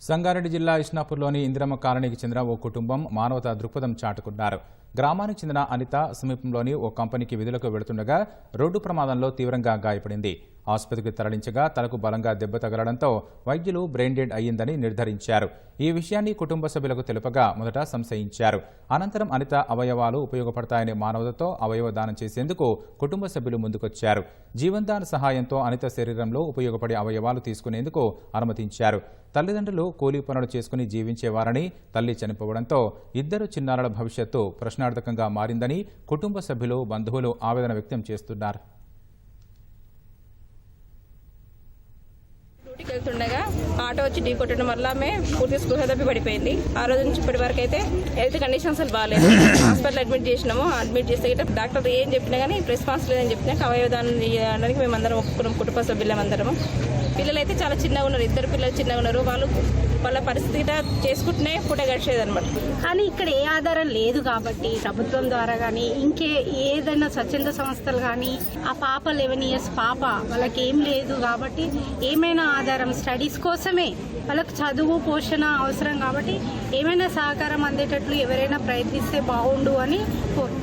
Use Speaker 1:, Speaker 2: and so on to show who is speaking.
Speaker 1: సంగారెడ్డి జిల్లా ఇష్నాపూర్లోని ఇందిరమ్మ కాలనీకి చెందిన ఓ కుటుంబం మానవతా దృక్పథం చాటుకున్నారు గ్రామానికి చెందిన అనిత సమీపంలోని ఓ కంపెనీకి విధులకు వెళుతుండగా రోడ్డు ప్రమాదంలో తీవ్రంగా గాయపడింది. ఆసుపత్రికి తరలించగా తలకు బలంగా దెబ్బ తగలడంతో వైద్యులు బ్రెయిన్ డెడ్ అయ్యిందని నిర్ధారించారు. ఈ విషయాన్ని కుటుంబ సభ్యులకు తెలుపగా మొదట సంశయించారు. అనంతరం అనిత అవయవాలు ఉపయోగపడతాయనే మానవతతో అవయవ దానం చేసేందుకు కుటుంబ సభ్యులు ముందుకొచ్చారు. జీవన్దాన్ సహాయంతో అనిత శరీరంలో ఉపయోగపడే అవయవాలు తీసుకునేందుకు అనుమతించారు. తల్లిదండ్రులు కూలీ పనులు చేసుకుని జీవించేవారని తల్లి చనిపోవడంతో ఇద్దరు చిన్నారుల భవిష్యత్తు ప్రశ్నార్థకంగా మారిందని కుటుంబ సభ్యులు బంధువులు ఆవేదన వ్యక్తం చేస్తున్నారు.
Speaker 2: ఇంటికి వెళ్తుండగా ఆటో వచ్చి ఢీ కొట్టడం వల్ల ఆమె పూర్తి స్పృహ తప్పి పడిపోయింది. ఆ రోజు నుంచి ఇప్పటి వరకు అయితే హెల్త్ కండిషన్స్ అసలు బాగాలేదు హాస్పిటల్ అడ్మిట్ చేసినాము. అడ్మిట్ చేస్తే డాక్టర్ ఏం చెప్పినా కానీ రెస్పాన్స్ లేదని చెప్పినాక అవయవదానం చేయడానికి మేమందరం ఒప్పుకున్నాం. కుటుంబ సభ్యులమందరము పిల్లలు అయితే చాలా చిన్నగా ఉన్నారు. ఇద్దరు పిల్లలు చిన్నగా ఉన్నారు. వాళ్ళు వాళ్ళ పరిస్థితి చేసుకుంటూనే పూట గడిచేది అనమాట
Speaker 3: కానీ ఇక్కడ ఏ ఆధారం లేదు కాబట్టి ప్రభుత్వం ద్వారా కానీ ఇంకే ఏదైనా స్వచ్ఛంద సంస్థలు కానీ ఆ పాప లెవెన్ ఇయర్స్ పాప వాళ్ళకి ఏం లేదు కాబట్టి ఏమైనా ఆధారం స్టడీస్ కోసమే వాళ్ళకు చదువు పోషణ అవసరం కాబట్టి ఏమైనా సహకారం అందేటట్లు ఎవరైనా ప్రయత్నిస్తే బాగుండు అని కోరు.